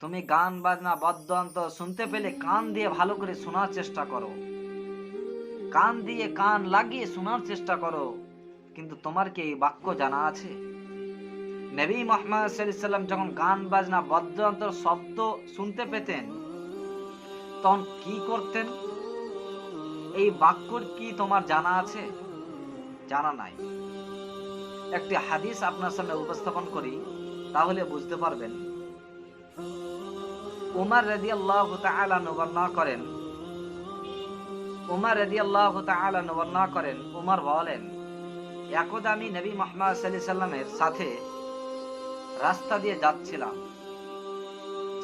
তুমি গান বাজনা বাদ্যযন্ত্র শুনতে পেলে কান দিয়ে ভালো করে শোনার চেষ্টা করো। কান দিয়ে কান লাগিয়ে শোনার চেষ্টা করো। কিন্তু তোমার কি এই বাক্য জানা আছে? নবী মোহাম্মদ সাল্লাম যখন গান বাজনা বাদ্যযন্ত্র শব্দ শুনতে পেতেন, তখন কি করতেন? এই বাক্যর কি তোমার জানা আছে? জানা নাই। একটি হাদিস আপনার সামনে উপস্থাপন করি, তাহলে বুঝতে পারবেন। উমার রাজি আল্লাহ বর্ণনা করেন। উমার রাজি আল্লাহ বর্ণনা করেন, উমার বলেন, একদা আমি নবী মোহাম্মদ সাল্লি সাল্লামের সাথে রাস্তা দিয়ে যাচ্ছিলাম।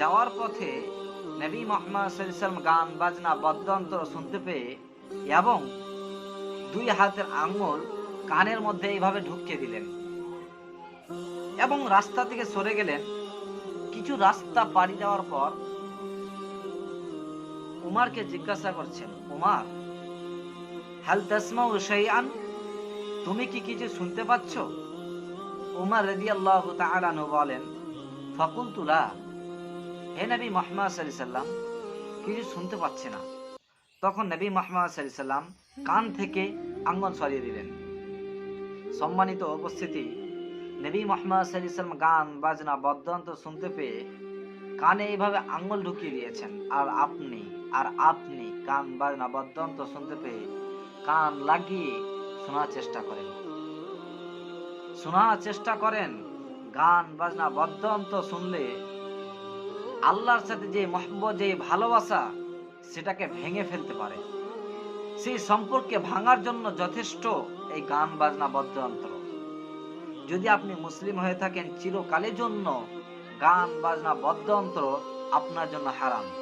যাওয়ার পথে নবী মোহাম্মদ সাল্লি সাল্লাম গান, বাজনা বদ্যন্তর শুনতে পেয়ে এবং দুই হাতের আঙ্গুল কানের মধ্যে এইভাবে ঢুকিয়ে দিলেন এবং রাস্তা থেকে সরে গেলেন। কিছু রাস্তা পাড়ি দেওয়ার পর উমারকে জিজ্ঞাসা করছেন, উমার, হাল তাসমাউ শাইআন? তুমি কি কিছু শুনতে পাচ্ছ? উমার রাদিয়াল্লাহু তাআলা আনহু বলেন, ফাকুলতু লা। হে নবী সাল্লাল্লাহু আলাইহি সাল্লাম, কিছু শুনতে পাচ্ছি না। তখন নবী সাল্লাল্লাহু আলাইহি সাল্লাম কান থেকে আঙ্গুল সরিয়ে দিলেন। সম্মানিত উপস্থিতি নবী মোহাম্মদ সাল্লাম গান, বাজনা বদ্যন্ত শুনতে পেয়ে কানে এইভাবে আঙ্গুল ঢুকিয়ে দিয়েছেন, আর আপনি আর আপনি কান বাজনা বদ্যন্ত শুনতে পেয়ে কান লাগিয়ে শোনার চেষ্টা করেন। শোনার চেষ্টা করেন, গান, বাজনা বদ্যন্ত শুনলে আল্লাহর সাথে যে মহব্বত, যে ভালোবাসা, সেটাকে ভেঙে ফেলতে পারে। সেই সম্পর্কে ভাঙার জন্য যথেষ্ট এই গান, বাজনা বদ্যন্ত্র যদি আপনি মুসলিম হয়ে থাকেন চিরকালের জন্য গান বাজনা বদ্যন্ত্র আপনার জন্য হারাম।